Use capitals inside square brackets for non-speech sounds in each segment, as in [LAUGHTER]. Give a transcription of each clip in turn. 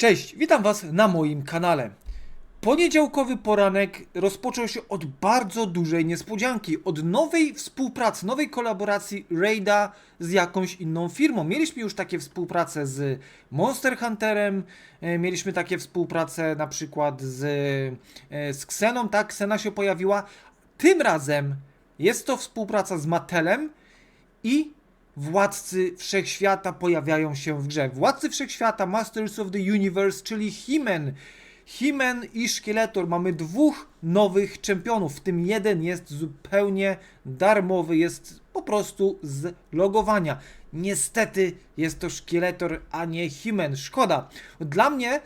Cześć, witam Was na moim kanale. Poniedziałkowy poranek rozpoczął się od bardzo dużej niespodzianki, od nowej współpracy, nowej kolaboracji Raida z jakąś inną firmą. Mieliśmy już takie współprace z Monster Hunterem, e, mieliśmy takie współprace na przykład z, e, z Xeną, tak, Xena się pojawiła. Tym razem jest to współpraca z Mattelem i Władcy Wszechświata pojawiają się w grze. Władcy Wszechświata, Masters of the Universe, czyli He-Man. He-Man i Szkieletor. Mamy dwóch nowych czempionów, w tym jeden jest zupełnie darmowy, jest po prostu z logowania. Niestety jest to Szkieletor, a nie He-Man. Szkoda. Dla mnie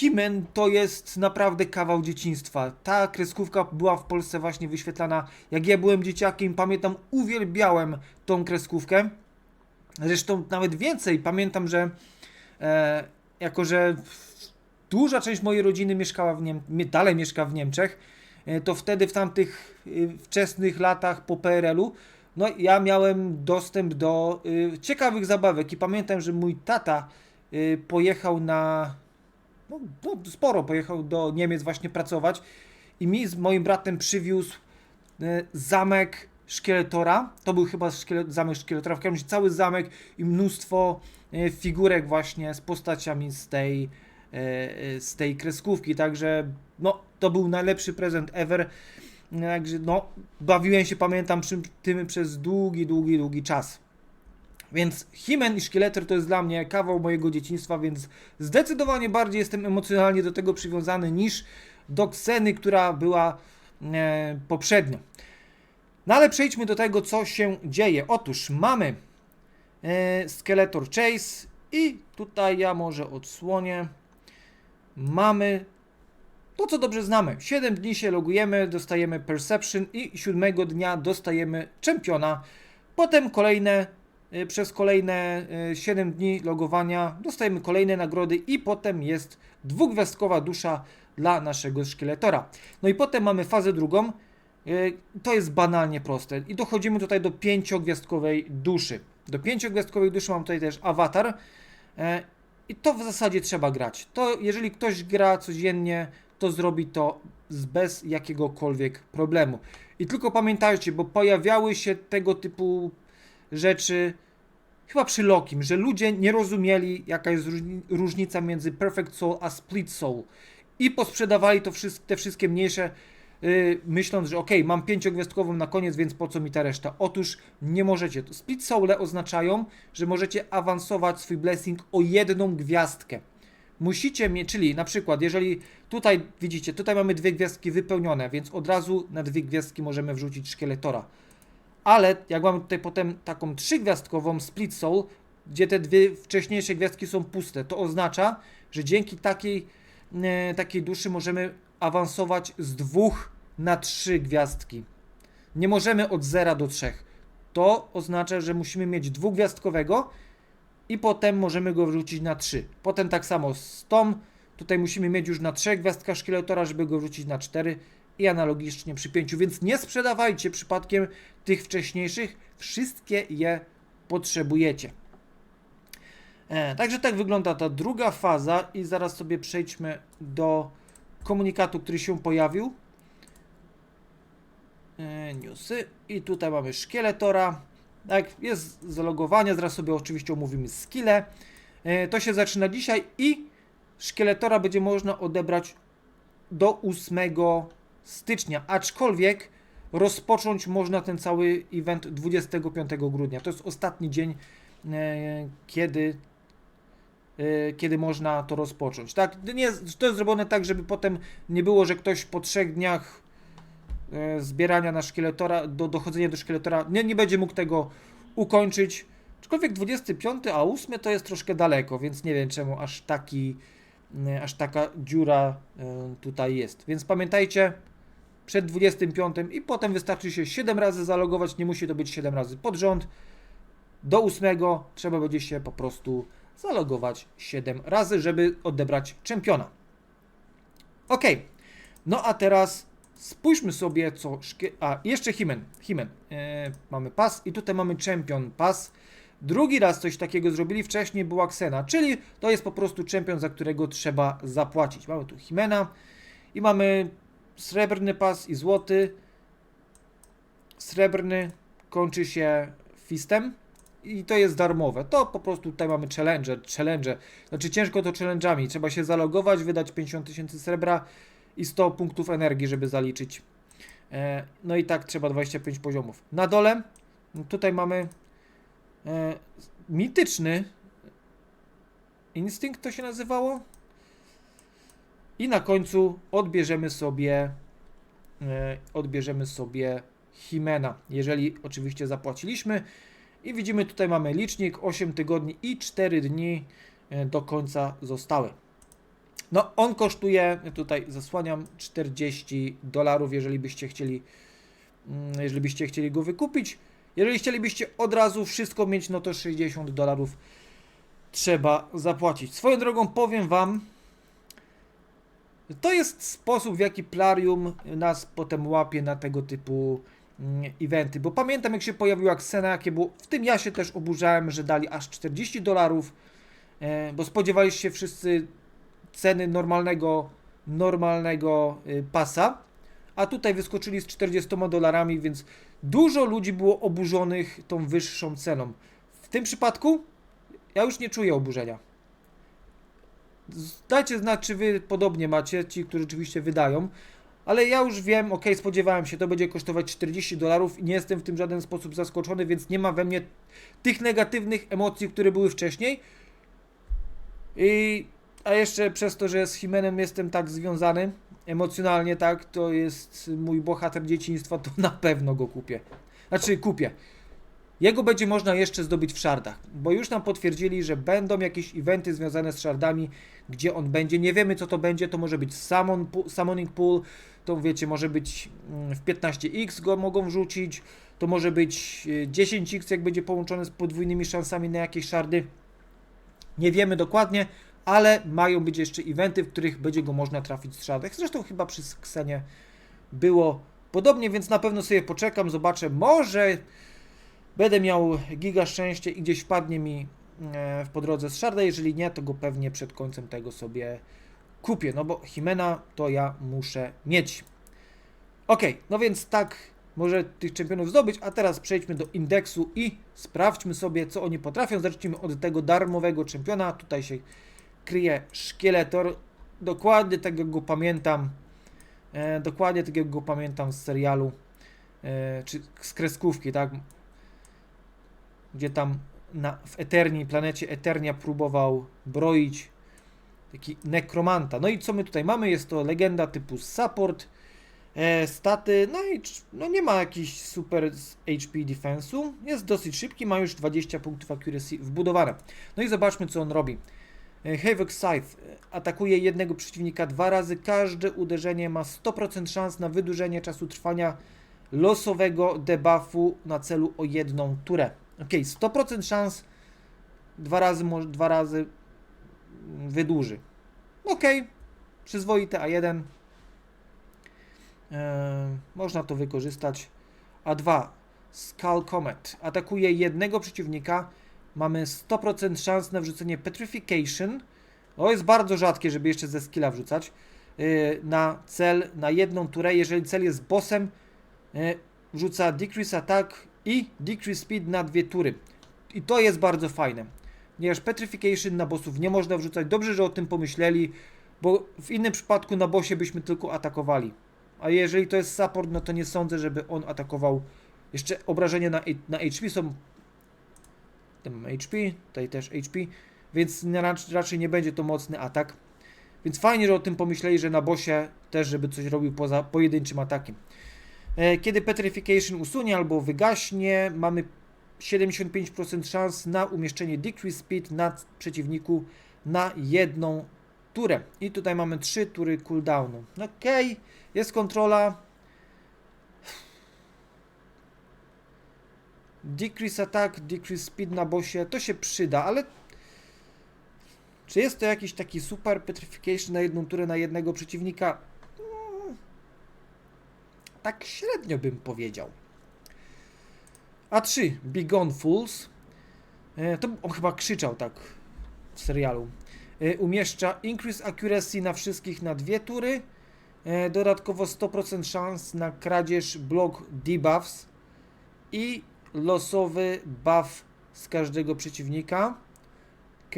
He-Man to jest naprawdę kawał dzieciństwa. Ta kreskówka była w Polsce właśnie wyświetlana, jak ja byłem dzieciakiem, pamiętam, uwielbiałem tą kreskówkę. Zresztą nawet więcej, pamiętam, że e, jako, że duża część mojej rodziny mieszkała w Niem dalej mieszka w Niemczech, e, to wtedy w tamtych y, wczesnych latach po PRL-u, no ja miałem dostęp do y, ciekawych zabawek i pamiętam, że mój tata y, pojechał na no, no, sporo pojechał do Niemiec właśnie pracować i mi z moim bratem przywiózł e, zamek Szkieletora. To był chyba zamek Szkieletora. W każdym razie cały zamek i mnóstwo e, figurek właśnie z postaciami z tej, e, z tej kreskówki. Także no, to był najlepszy prezent ever. Także no, bawiłem się, pamiętam, przy tym przez długi, długi, długi czas. Więc He-Man i Szkieletor to jest dla mnie kawał mojego dzieciństwa, więc zdecydowanie bardziej jestem emocjonalnie do tego przywiązany niż do Kseny, która była e, poprzednio. No ale przejdźmy do tego, co się dzieje. Otóż mamy e, Skeletor Chase i tutaj ja może odsłonię. Mamy to, co dobrze znamy. 7 dni się logujemy, dostajemy Perception i 7 dnia dostajemy czempiona. Potem kolejne przez kolejne y, 7 dni logowania dostajemy kolejne nagrody i potem jest dwugwiazdkowa dusza dla naszego szkieletora. No i potem mamy fazę drugą. Y, To jest banalnie proste. I dochodzimy tutaj do pięciogwiazdkowej duszy. Do pięciogwiazdkowej duszy mam tutaj też awatar. I to w zasadzie trzeba grać. To jeżeli ktoś gra codziennie, to zrobi to bez jakiegokolwiek problemu. I tylko pamiętajcie, bo pojawiały się tego typu rzeczy chyba przy Lokim, że ludzie nie rozumieli jaka jest różni- różnica między Perfect Soul a Split Soul i posprzedawali to te wszystkie mniejsze yy, myśląc, że ok, mam pięciogwiazdkową na koniec, więc po co mi ta reszta? Otóż nie możecie. Split Soule oznaczają, że możecie awansować swój blessing o jedną gwiazdkę. Musicie mieć, czyli na przykład, jeżeli tutaj widzicie, tutaj mamy dwie gwiazdki wypełnione, więc od razu na dwie gwiazdki możemy wrzucić szkieletora. Ale jak mamy tutaj potem taką trzygwiazdkową Split Soul, gdzie te dwie wcześniejsze gwiazdki są puste, to oznacza, że dzięki takiej, e, takiej duszy możemy awansować z dwóch na trzy gwiazdki. Nie możemy od zera do trzech. To oznacza, że musimy mieć dwugwiazdkowego i potem możemy go wrzucić na 3. Potem tak samo z tą, tutaj musimy mieć już na 3 gwiazdka szkieletora, żeby go wrzucić na 4 i analogicznie przy 5, więc nie sprzedawajcie przypadkiem tych wcześniejszych, wszystkie je potrzebujecie. E, także tak wygląda ta druga faza i zaraz sobie przejdźmy do komunikatu, który się pojawił. E, newsy i tutaj mamy szkieletora. Tak, jest zalogowanie, zaraz sobie oczywiście omówimy skille. E, To się zaczyna dzisiaj i szkieletora będzie można odebrać do 8 stycznia, aczkolwiek rozpocząć można ten cały event 25 grudnia. To jest ostatni dzień, e, kiedy, e, kiedy można to rozpocząć. Tak, nie, to jest zrobione tak, żeby potem nie było, że ktoś po trzech dniach e, zbierania na szkieletora, do dochodzenia do szkieletora, nie, nie będzie mógł tego ukończyć. Aczkolwiek 25, a 8 to jest troszkę daleko, więc nie wiem czemu aż taki, aż taka dziura tutaj jest. Więc pamiętajcie, przed 25 i potem wystarczy się 7 razy zalogować, nie musi to być 7 razy pod rząd. Do 8 trzeba będzie się po prostu zalogować 7 razy, żeby odebrać czempiona. Ok, no a teraz spójrzmy sobie co... A, jeszcze Himen. Himen. E, mamy pas i tutaj mamy Champion Pass. drugi raz coś takiego zrobili, wcześniej była Xena, czyli to jest po prostu czempion, za którego trzeba zapłacić. Mamy tu Himena i mamy srebrny pas i złoty. Srebrny kończy się fistem i to jest darmowe. To po prostu tutaj mamy challenge, challenge. Znaczy ciężko to challenge'ami. Trzeba się zalogować, wydać 50 tysięcy srebra i 100 punktów energii, żeby zaliczyć. E, no i tak trzeba 25 poziomów. Na dole tutaj mamy e, mityczny instynkt to się nazywało. I na końcu odbierzemy sobie e, odbierzemy sobie Himena, jeżeli oczywiście zapłaciliśmy. I widzimy tutaj mamy licznik 8 tygodni i 4 dni e, do końca zostały. No, on kosztuje, tutaj zasłaniam 40 dolarów, jeżeli byście chcieli, mm, jeżeli byście chcieli go wykupić. Jeżeli chcielibyście od razu wszystko mieć, no to 60 dolarów trzeba zapłacić. Swoją drogą powiem Wam, to jest sposób, w jaki Plarium nas potem łapie na tego typu mm, eventy, bo pamiętam jak się pojawiła Xena, jakie było, w tym ja się też oburzałem, że dali aż 40 dolarów, e, bo spodziewaliście się wszyscy ceny normalnego, normalnego y, pasa, a tutaj wyskoczyli z 40 dolarami, więc dużo ludzi było oburzonych tą wyższą ceną. W tym przypadku ja już nie czuję oburzenia. Dajcie znać, czy wy podobnie macie, ci, którzy rzeczywiście wydają. Ale ja już wiem, ok, spodziewałem się, to będzie kosztować 40 dolarów i nie jestem w tym żaden sposób zaskoczony, więc nie ma we mnie tych negatywnych emocji, które były wcześniej. I, a jeszcze przez to, że z Himenem jestem tak związany emocjonalnie, tak, to jest mój bohater dzieciństwa, to [LAUGHS] na pewno go kupię. Znaczy, kupię. Jego będzie można jeszcze zdobyć w szardach, bo już nam potwierdzili, że będą jakieś eventy związane z szardami, gdzie on będzie. Nie wiemy co to będzie, to może być summon, summoning pool, to wiecie, może być mm, w 15x go mogą wrzucić, to może być y, 10x, jak będzie połączone z podwójnymi szansami na jakieś szardy. Nie wiemy dokładnie, ale mają być jeszcze eventy, w których będzie go można trafić z szardach. Zresztą chyba przy Ksenie było podobnie, więc na pewno sobie poczekam, zobaczę, może Będę miał giga szczęście i gdzieś wpadnie mi e, w podrodze z Sharda, jeżeli nie, to go pewnie przed końcem tego sobie kupię, no bo Himena to ja muszę mieć. Ok, no więc tak może tych czempionów zdobyć, a teraz przejdźmy do indeksu i sprawdźmy sobie, co oni potrafią. Zacznijmy od tego darmowego czempiona. Tutaj się kryje szkieletor. Dokładnie tak jak go pamiętam. E, dokładnie tak jak go pamiętam z serialu. E, czy z kreskówki, tak? Gdzie tam na, w Eterni, planecie Eternia próbował broić taki nekromanta. No i co my tutaj mamy? Jest to legenda typu support, e, staty, no i no nie ma jakiś super HP defensu, jest dosyć szybki, ma już 20 punktów accuracy wbudowane. No i zobaczmy co on robi. E, Havoc Scythe atakuje jednego przeciwnika dwa razy, każde uderzenie ma 100% szans na wydłużenie czasu trwania losowego debuffu na celu o jedną turę. Ok, 100% szans dwa razy, może dwa razy wydłuży. Ok, przyzwoite A1. Eee, można to wykorzystać. A2, Skull Comet. Atakuje jednego przeciwnika. Mamy 100% szans na wrzucenie Petrification. To jest bardzo rzadkie, żeby jeszcze ze skilla wrzucać. Yy, na cel, na jedną turę. Jeżeli cel jest bossem, yy, wrzuca Decrease Attack i Decrease Speed na dwie tury. I to jest bardzo fajne. Ponieważ Petrification na bossów nie można wrzucać. Dobrze, że o tym pomyśleli, bo w innym przypadku na bossie byśmy tylko atakowali. A jeżeli to jest support, no to nie sądzę, żeby on atakował. Jeszcze obrażenia na, na HP są. Tam HP, tutaj też HP, więc raczej nie będzie to mocny atak. Więc fajnie, że o tym pomyśleli, że na bossie też, żeby coś robił poza pojedynczym atakiem. E, kiedy Petrification usunie albo wygaśnie, mamy 75% szans na umieszczenie Decrease Speed na przeciwniku na jedną turę. I tutaj mamy 3 tury cooldownu. Ok, jest kontrola. Decrease Attack, Decrease Speed na bossie, to się przyda, ale czy jest to jakiś taki super Petrification na jedną turę na jednego przeciwnika? Tak średnio bym powiedział. A3, Begone Fools. E, to on chyba krzyczał tak w serialu. E, umieszcza increase accuracy na wszystkich na dwie tury. E, dodatkowo 100% szans na kradzież block debuffs i losowy buff z każdego przeciwnika. Ok.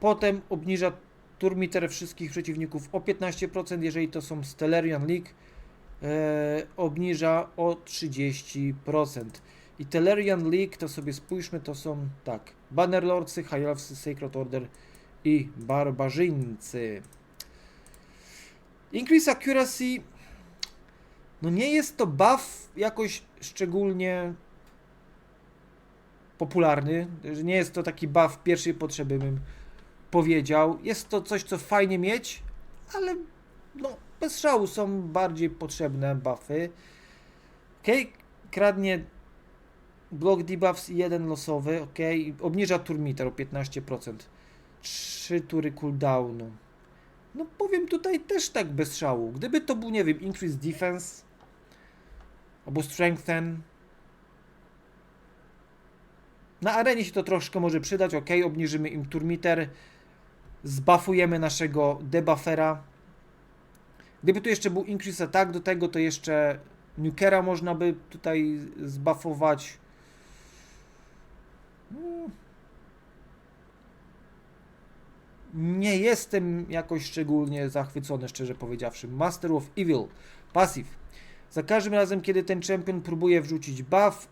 Potem obniża turmiter wszystkich przeciwników o 15%, jeżeli to są Stellarian League. E, obniża o 30%. I Telerian League, to sobie spójrzmy, to są tak. Bannerlordsy, High Elfsy, Sacred Order i Barbarzyńcy. Increase Accuracy. No nie jest to buff jakoś szczególnie popularny. Nie jest to taki buff pierwszej potrzeby, bym powiedział. Jest to coś, co fajnie mieć, ale no, bez szału są bardziej potrzebne buffy. Ok, kradnie block debuffs jeden losowy, ok, obniża turmiter o 15%. 3 tury cooldownu. No powiem tutaj też tak bez szału. Gdyby to był, nie wiem, increase defense albo strengthen. Na arenie się to troszkę może przydać, ok, obniżymy im turmiter. Zbafujemy naszego debuffera. Gdyby tu jeszcze był increase attack do tego, to jeszcze Nukera można by tutaj zbuffować. Hmm. Nie jestem jakoś szczególnie zachwycony, szczerze powiedziawszy. Master of Evil, passive. Za każdym razem, kiedy ten champion próbuje wrzucić buff,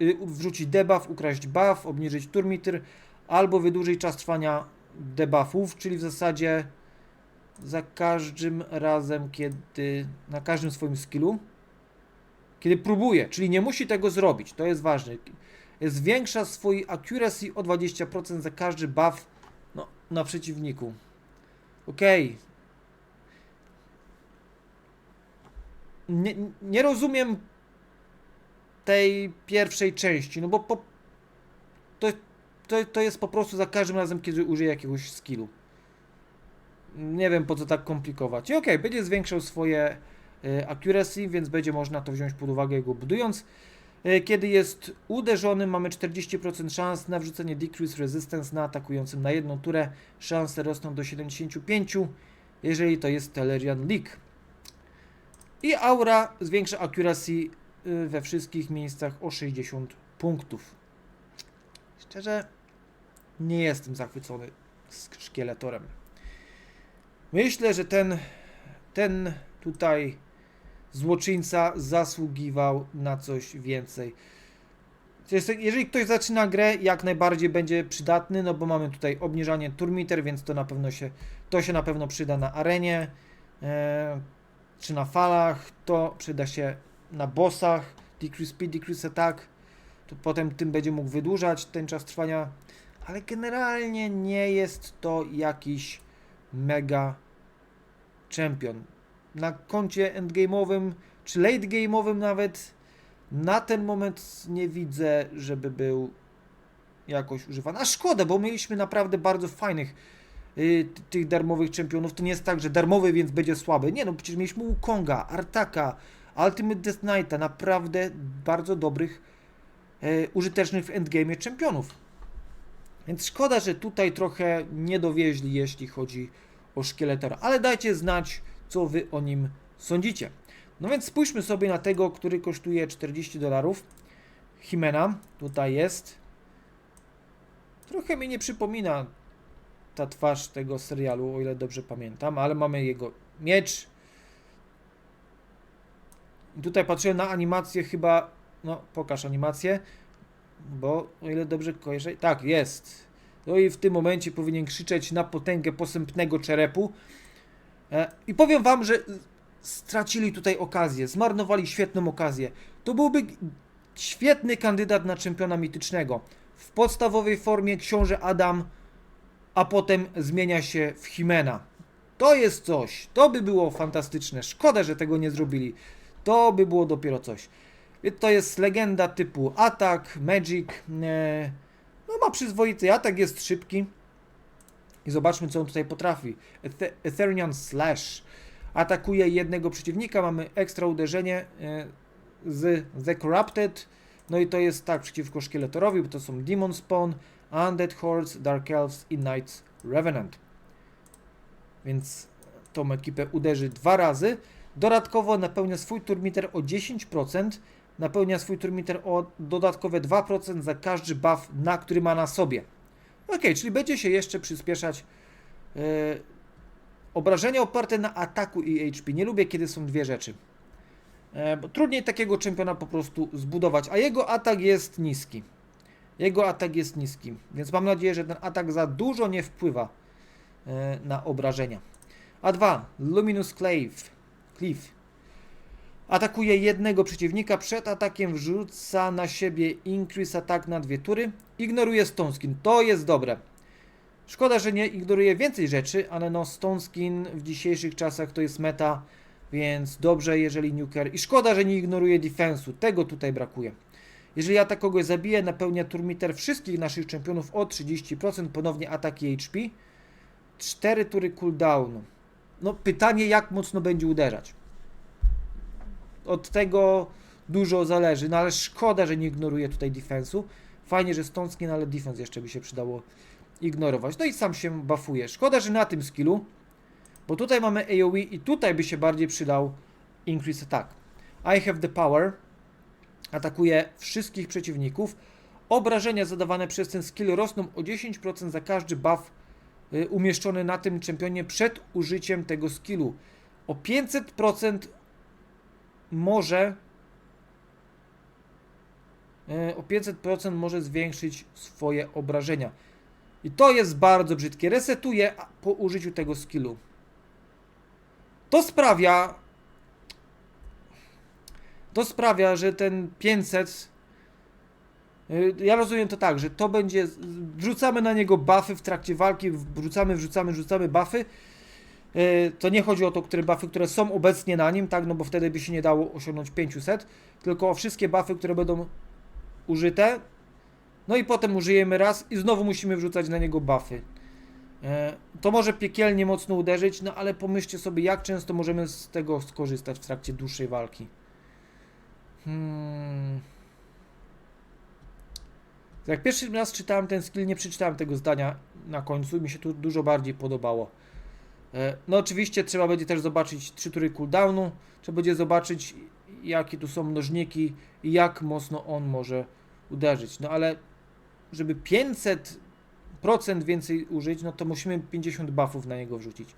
y, wrzucić debuff, ukraść buff, obniżyć turmiter albo wydłużyć czas trwania debuffów, czyli w zasadzie za każdym razem, kiedy na każdym swoim skillu, kiedy próbuje, czyli nie musi tego zrobić, to jest ważne. Zwiększa swój accuracy o 20% za każdy buff no, na przeciwniku. Okej. Nie, nie rozumiem tej pierwszej części, no bo po, to, to, to jest po prostu za każdym razem, kiedy użyję jakiegoś skillu. Nie wiem po co tak komplikować. I okej, okay, będzie zwiększał swoje y, accuracy, więc będzie można to wziąć pod uwagę go budując. Y, kiedy jest uderzony, mamy 40% szans na wrzucenie decrease resistance na atakującym na jedną turę. Szanse rosną do 75, jeżeli to jest Telerian League. I aura zwiększa accuracy y, we wszystkich miejscach o 60 punktów. Szczerze, nie jestem zachwycony z szkieletorem. Myślę, że ten, ten tutaj złoczyńca zasługiwał na coś więcej. Jeżeli ktoś zaczyna grę, jak najbardziej będzie przydatny, no bo mamy tutaj obniżanie turmiter, więc to na pewno się, to się na pewno przyda na arenie, e, czy na falach, to przyda się na bossach, decrease speed, decrease attack, to potem tym będzie mógł wydłużać ten czas trwania, ale generalnie nie jest to jakiś mega champion. Na koncie endgame'owym, czy late game'owym nawet, na ten moment nie widzę, żeby był jakoś używany. A szkoda, bo mieliśmy naprawdę bardzo fajnych y, tych darmowych czempionów. To nie jest tak, że darmowy, więc będzie słaby. Nie no, przecież mieliśmy Wukonga, Artaka, Ultimate Death Knighta, naprawdę bardzo dobrych, y, użytecznych w endgame czempionów. Więc szkoda, że tutaj trochę nie dowieźli, jeśli chodzi o szkieletora. Ale dajcie znać, co wy o nim sądzicie. No więc spójrzmy sobie na tego, który kosztuje 40 dolarów. Himena, tutaj jest. Trochę mi nie przypomina ta twarz tego serialu, o ile dobrze pamiętam, ale mamy jego miecz. I tutaj patrzyłem na animację chyba, no pokaż animację, bo o ile dobrze kojarzę, tak jest. No i w tym momencie powinien krzyczeć na potęgę posępnego czerepu. E, I powiem wam, że stracili tutaj okazję, zmarnowali świetną okazję. To byłby świetny kandydat na czempiona mitycznego. W podstawowej formie książę Adam, a potem zmienia się w Himena. To jest coś, to by było fantastyczne. Szkoda, że tego nie zrobili. To by było dopiero coś. To jest legenda typu atak, magic. E, no ma przyzwoity atak, jest szybki. I zobaczmy, co on tutaj potrafi. Ethe Ethereum Slash. Atakuje jednego przeciwnika, mamy ekstra uderzenie e, z The Corrupted. No i to jest tak przeciwko szkieletorowi, bo to są Demon Spawn. Undead Hordes, Dark Elves i Knights Revenant. Więc tą ekipę uderzy dwa razy. Dodatkowo napełnia swój turmiter o 10%. Napełnia swój turmiter o dodatkowe 2% za każdy buff, na który ma na sobie. Ok, czyli będzie się jeszcze przyspieszać. e, obrażenia oparte na ataku i HP. Nie lubię, kiedy są dwie rzeczy. E, bo trudniej takiego czempiona po prostu zbudować, a jego atak jest niski. Jego atak jest niski, więc mam nadzieję, że ten atak za dużo nie wpływa e, na obrażenia. A2, Luminous Clave. Cliff. Atakuje jednego przeciwnika, przed atakiem wrzuca na siebie Increase Attack na dwie tury, ignoruje Stone Skin. To jest dobre. Szkoda, że nie ignoruje więcej rzeczy, ale no Stone Skin w dzisiejszych czasach to jest meta, więc dobrze, jeżeli Nuker. I szkoda, że nie ignoruje defensu. Tego tutaj brakuje. Jeżeli atak kogoś zabije, napełnia turmiter wszystkich naszych czempionów o 30%, ponownie ataki HP. 4 tury cooldownu. No pytanie, jak mocno będzie uderzać. Od tego dużo zależy, no ale szkoda, że nie ignoruje tutaj defensu. Fajnie, że Stone Skin, ale defense jeszcze by się przydało ignorować. No i sam się buffuje. Szkoda, że na tym skillu, bo tutaj mamy AoE i tutaj by się bardziej przydał Increase Attack. I have the power. Atakuje wszystkich przeciwników. Obrażenia zadawane przez ten skill rosną o 10% za każdy buff y, umieszczony na tym czempionie przed użyciem tego skillu. O 500% może y, o 500% może zwiększyć swoje obrażenia. I to jest bardzo brzydkie. Resetuje po użyciu tego skillu. To sprawia. To sprawia, że ten 500. y, Ja rozumiem to tak, że to będzie. Wrzucamy na niego buffy w trakcie walki, wrzucamy, wrzucamy, wrzucamy buffy. Y, To nie chodzi o to, które buffy, które są obecnie na nim, tak, no bo wtedy by się nie dało osiągnąć 500, tylko o wszystkie buffy, które będą użyte, no i potem użyjemy raz i znowu musimy wrzucać na niego buffy. E, To może piekielnie mocno uderzyć, no ale pomyślcie sobie, jak często możemy z tego skorzystać w trakcie dłuższej walki. Hmm. Jak pierwszy raz czytałem ten skill, nie przeczytałem tego zdania na końcu mi się tu dużo bardziej podobało. E, No oczywiście trzeba będzie też zobaczyć 3 tury cooldownu, trzeba będzie zobaczyć jakie tu są mnożniki i jak mocno on może uderzyć. No ale żeby 500% więcej użyć, no to musimy 50 buffów na niego wrzucić.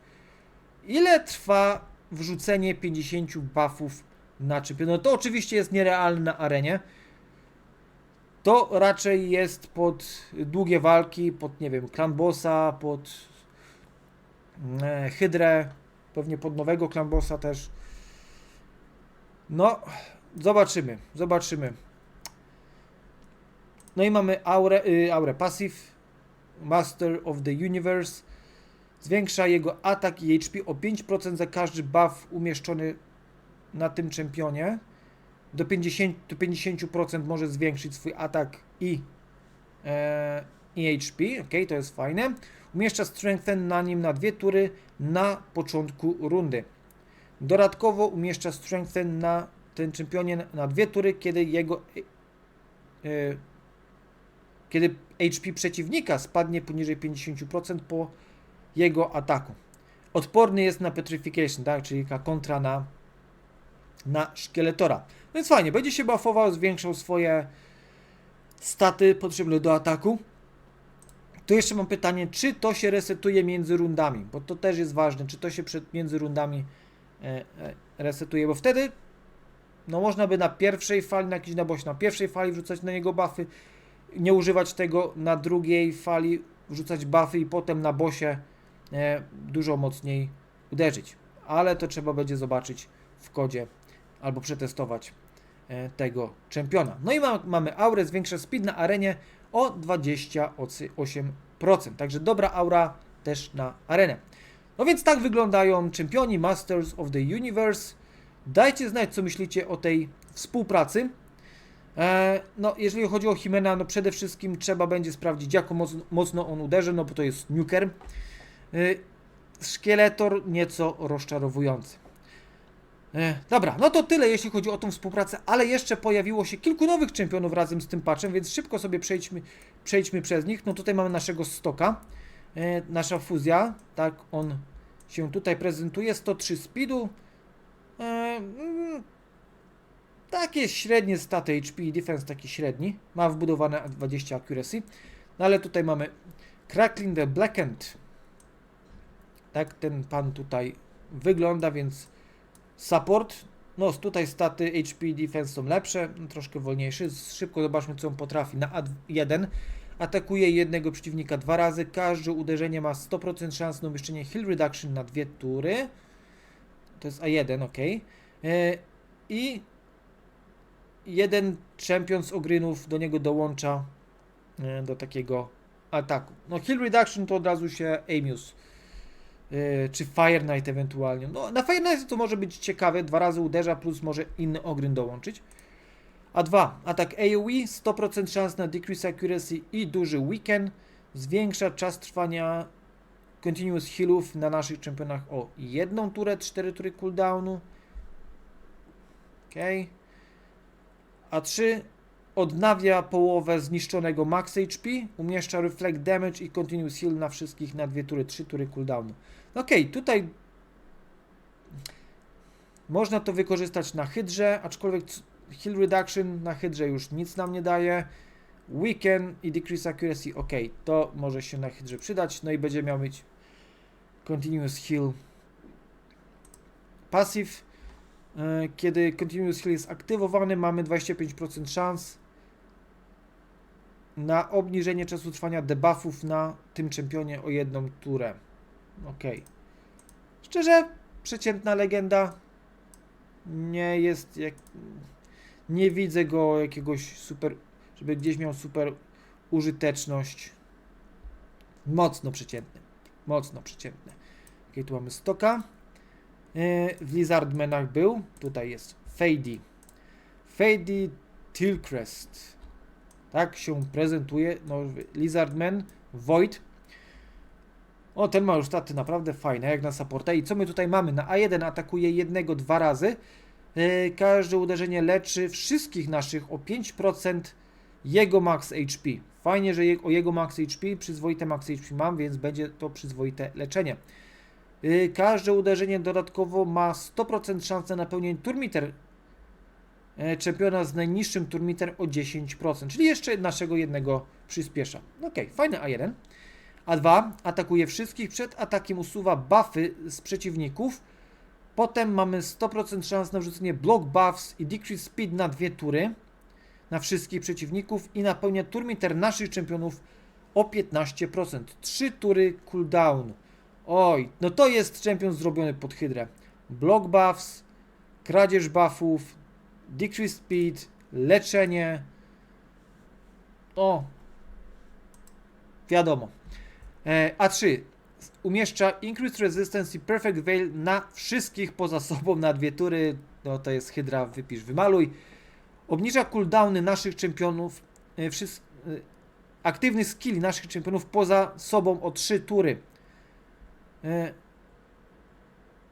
Ile trwa wrzucenie 50 buffów na czempiona? No to oczywiście jest nierealne na arenie. To raczej jest pod długie walki, pod nie wiem, klan bossa, pod hydrę, pewnie pod nowego klan bossa też. No, zobaczymy, zobaczymy. No i mamy aurę, y, aurę passive, Master of the Universe. Zwiększa jego atak i HP o 5% za każdy buff umieszczony na tym czempionie. Do 50%, do 50% może zwiększyć swój atak i, e, i HP. Ok, to jest fajne. Umieszcza Strengthen na nim na dwie tury na początku rundy. Dodatkowo umieszcza Strengthen na tym czempionie na- dwie tury, kiedy jego e, kiedy HP przeciwnika spadnie poniżej 50% po jego ataku. Odporny jest na Petrification, tak? czyli kontra na, na szkieletora. Więc fajnie, będzie się buffował, zwiększał swoje staty potrzebne do ataku. Tu jeszcze mam pytanie, czy to się resetuje między rundami, bo to też jest ważne, czy to się przed, między rundami e, e, resetuje, bo wtedy no można by na pierwszej fali, na jakiś naboś na pierwszej fali wrzucać na niego buffy, nie używać tego na drugiej fali, wrzucać buffy i potem na bosie e, dużo mocniej uderzyć. Ale to trzeba będzie zobaczyć w kodzie albo przetestować e, tego czempiona. No i ma, mamy aurę, zwiększa speed na arenie o 28%. Także dobra aura też na arenę. No więc tak wyglądają czempioni Masters of the Universe. Dajcie znać, co myślicie o tej współpracy. E, no, jeżeli chodzi o Himena, no przede wszystkim trzeba będzie sprawdzić, jak mocno, mocno on uderzy, no bo to jest nuker. E, Szkieletor nieco rozczarowujący. E, dobra, no to tyle jeśli chodzi o tą współpracę, ale jeszcze pojawiło się kilku nowych czempionów razem z tym patchem, więc szybko sobie przejdźmy, przejdźmy przez nich. No tutaj mamy naszego stoka, e, nasza fuzja, tak on się tutaj prezentuje, 103 speedu, e, mm, takie średnie staty HP i defense taki średni, ma wbudowane 20 accuracy, no ale tutaj mamy Crackling the Blackened, tak ten pan tutaj wygląda, więc Support, no tutaj staty HP defense są lepsze, no, troszkę wolniejszy. Szybko zobaczmy co on potrafi. Na A1 atakuje jednego przeciwnika dwa razy. Każde uderzenie ma 100% szans na umieszczenie heal reduction na dwie tury. To jest A1, ok. E, I jeden champion z ogrynów do niego dołącza e, do takiego ataku. No heal reduction to od razu się Amius czy Fire Knight ewentualnie. No, na Fire Knight to może być ciekawe, dwa razy uderza, plus może inny ogryn dołączyć. A dwa, atak AoE, 100% szans na decrease accuracy i duży weekend, zwiększa czas trwania continuous healów na naszych czempionach o jedną turę, 4 tury cooldownu. Ok. A 3 odnawia połowę zniszczonego max HP, umieszcza reflect damage i continuous heal na wszystkich na dwie tury, 3 tury cooldownu. Ok, tutaj można to wykorzystać na hydrze, aczkolwiek heal reduction na hydrze już nic nam nie daje. Weaken i decrease accuracy, ok, to może się na hydrze przydać. No i będzie miał mieć continuous heal passive. E, kiedy continuous heal jest aktywowany, mamy 25% szans na obniżenie czasu trwania debuffów na tym czempionie o jedną turę. Okej. Okay. Szczerze, przeciętna legenda. Nie jest jak... Nie widzę go jakiegoś super... Żeby gdzieś miał super użyteczność. Mocno przeciętny. Mocno przeciętny. Ok, tu mamy stoka. Yy, w Lizardmenach był. Tutaj jest Fady. Fady Tilcrest. Tak się prezentuje. No, Lizardman, Void. O, ten ma już staty naprawdę fajne, jak na supporta. I co my tutaj mamy? Na A1 atakuje jednego dwa razy. Yy, każde uderzenie leczy wszystkich naszych o 5% jego max HP. Fajnie, że o jego max HP, przyzwoite max HP mam, więc będzie to przyzwoite leczenie. Yy, każde uderzenie dodatkowo ma 100% szansę na pełnienie turmiter yy, czempiona z najniższym turmiter o 10%, czyli jeszcze naszego jednego przyspiesza. Ok, fajny A1. A2 atakuje wszystkich, przed atakiem usuwa buffy z przeciwników. Potem mamy 100% szans na wrzucenie block buffs i decrease speed na dwie tury na wszystkich przeciwników i napełnia turmiter naszych czempionów o 15%. 3 tury cooldown. Oj, no to jest czempion zrobiony pod hydrę. Block buffs, kradzież buffów, decrease speed, leczenie. O, wiadomo. E, A3 umieszcza Increased Resistance i Perfect Veil na wszystkich poza sobą na dwie tury. No to jest Hydra, wypisz, wymaluj. Obniża cooldowny naszych czempionów, e, e, aktywny skill naszych czempionów poza sobą o 3 tury.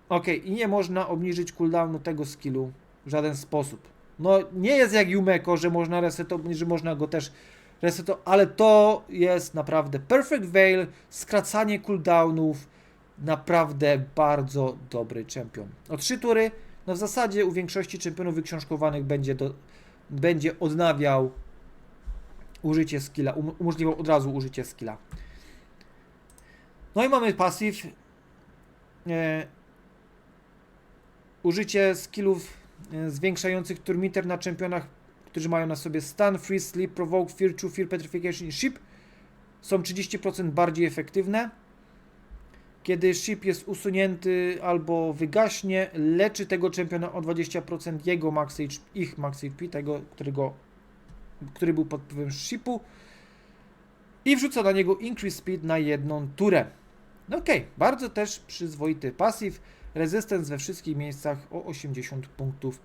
ok, i nie można obniżyć cooldownu tego skillu w żaden sposób. No nie jest jak Yumeko, że można resetować, że można go też reseto, ale to jest naprawdę perfect veil, skracanie cooldownów, naprawdę bardzo dobry czempion. O trzy tury, no w zasadzie u większości czempionów wyksiążkowanych będzie, do, będzie odnawiał użycie skilla, um, umożliwiał od razu użycie skilla. No i mamy passive. E, użycie skillów e, zwiększających turmiter na czempionach którzy mają na sobie Stun, Freeze, Sleep, Provoke, Fear, True Fear, Petrification i Ship są 30% bardziej efektywne. Kiedy ship jest usunięty albo wygaśnie, leczy tego czempiona o 20% jego max HP, ich max HP, tego, którego, który był pod wpływem shipu i wrzuca na niego increase speed na jedną turę. No okej, okay. bardzo też przyzwoity passive, resistance we wszystkich miejscach o 80 punktów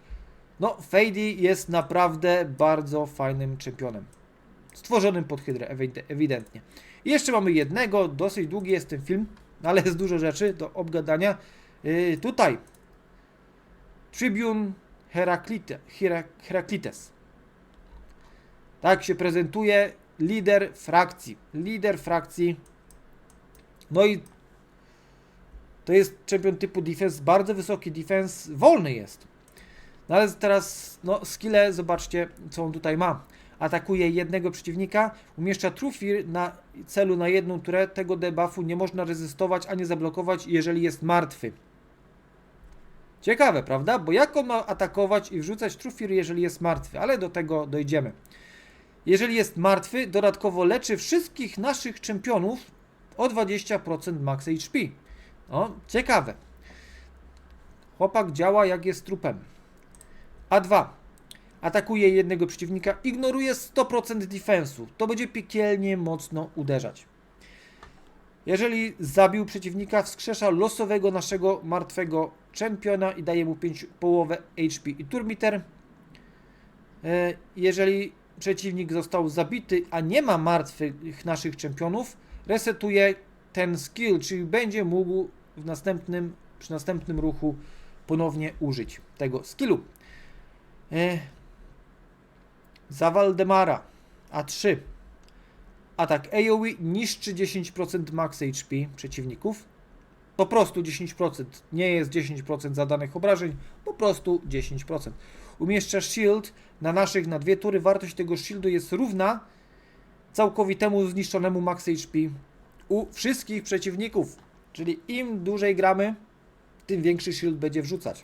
no, Fady jest naprawdę bardzo fajnym czempionem. Stworzonym pod hydrę, ewidentnie. I jeszcze mamy jednego, dosyć długi jest ten film, [LAUGHS] ale jest dużo rzeczy do obgadania. Yy, tutaj Tribune Heraklite, Herak, Heraklites. Tak się prezentuje lider frakcji. Lider frakcji. No i to jest czempion typu defense, bardzo wysoki defense, wolny jest. No ale teraz, no, skille, zobaczcie, co on tutaj ma. Atakuje jednego przeciwnika, umieszcza True Fear na celu na jedną turę. Tego debuffu nie można rezystować ani zablokować, jeżeli jest martwy. Ciekawe, prawda? Bo jak on ma atakować i wrzucać True Fear, jeżeli jest martwy? Ale do tego dojdziemy. Jeżeli jest martwy, dodatkowo leczy wszystkich naszych czempionów o 20% max HP. O, ciekawe. Chłopak działa jak jest trupem. A2. Atakuje jednego przeciwnika, ignoruje 100% defensu. To będzie piekielnie mocno uderzać. Jeżeli zabił przeciwnika, wskrzesza losowego naszego martwego czempiona i daje mu 5 połowę HP i turmiter. E, Jeżeli przeciwnik został zabity, a nie ma martwych naszych czempionów, resetuje ten skill, czyli będzie mógł w następnym, przy następnym ruchu ponownie użyć tego skillu. E, Za Waldemara A3. Atak AoE niszczy 10% max HP przeciwników. Po prostu 10%. Nie jest 10% zadanych obrażeń, po prostu 10%. Umieszcza shield na naszych na dwie tury. Wartość tego shieldu jest równa całkowitemu zniszczonemu max HP u wszystkich przeciwników. Czyli im dłużej gramy, tym większy shield będzie wrzucać.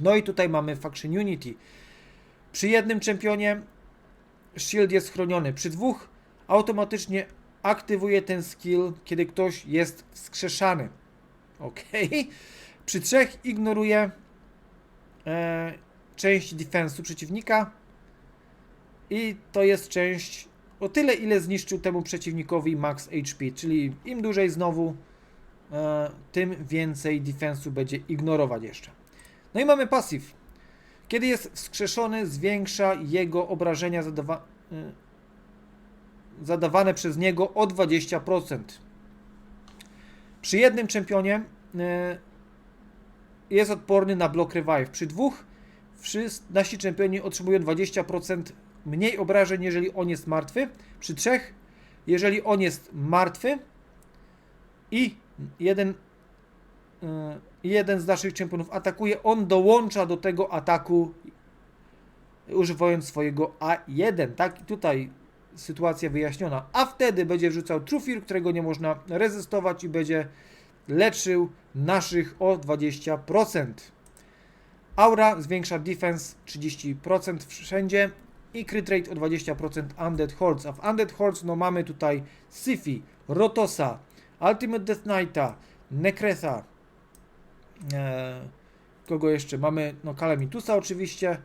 No i tutaj mamy Faction Unity. Przy jednym czempionie shield jest chroniony. Przy dwóch automatycznie aktywuje ten skill, kiedy ktoś jest wskrzeszany. Ok. Przy trzech ignoruje e, część defensu przeciwnika. I to jest część o tyle, ile zniszczył temu przeciwnikowi max HP. Czyli im dłużej znowu, e, tym więcej defensu będzie ignorować jeszcze. No i mamy pasyw. Kiedy jest wskrzeszony, zwiększa jego obrażenia zadawa y, zadawane przez niego o 20%. Przy jednym czempionie y, jest odporny na block revive. Przy dwóch nasi czempioni otrzymują 20% mniej obrażeń, jeżeli on jest martwy. Przy trzech, jeżeli on jest martwy i jeden y, jeden z naszych czempionów atakuje, on dołącza do tego ataku używając swojego A1, tak? I tutaj sytuacja wyjaśniona. A wtedy będzie wrzucał Trufir, którego nie można rezystować i będzie leczył naszych o 20%. Aura zwiększa defense 30% wszędzie i crit rate o 20% Undead Hordes. A w Undead Hordes no mamy tutaj Sifi, Rotosa, Ultimate Death Knighta, Nekretha, kogo jeszcze? Mamy no Kalamitusa oczywiście,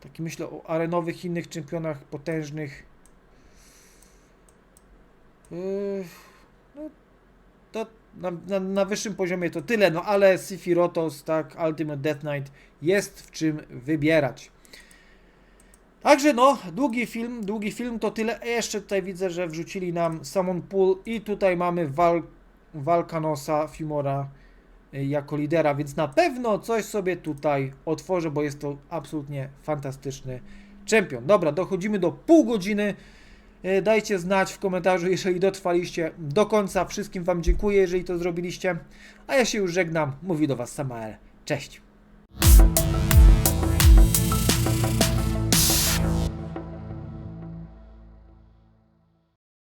taki myślę o arenowych innych czempionach potężnych. Yy, no, to na, na, na wyższym poziomie to tyle, no ale Sifi Rotos, tak, Ultimate Death Knight jest w czym wybierać. Także no, długi film, długi film to tyle. A Jeszcze tutaj widzę, że wrzucili nam Summon Pool i tutaj mamy Val, Valkanosa Fimora jako lidera, więc na pewno coś sobie tutaj otworzę, bo jest to absolutnie fantastyczny czempion. Dobra, dochodzimy do pół godziny. Y, Dajcie znać w komentarzu, jeżeli dotrwaliście do końca. Wszystkim Wam dziękuję, jeżeli to zrobiliście. A ja się już żegnam. Mówi do Was Samael. Cześć.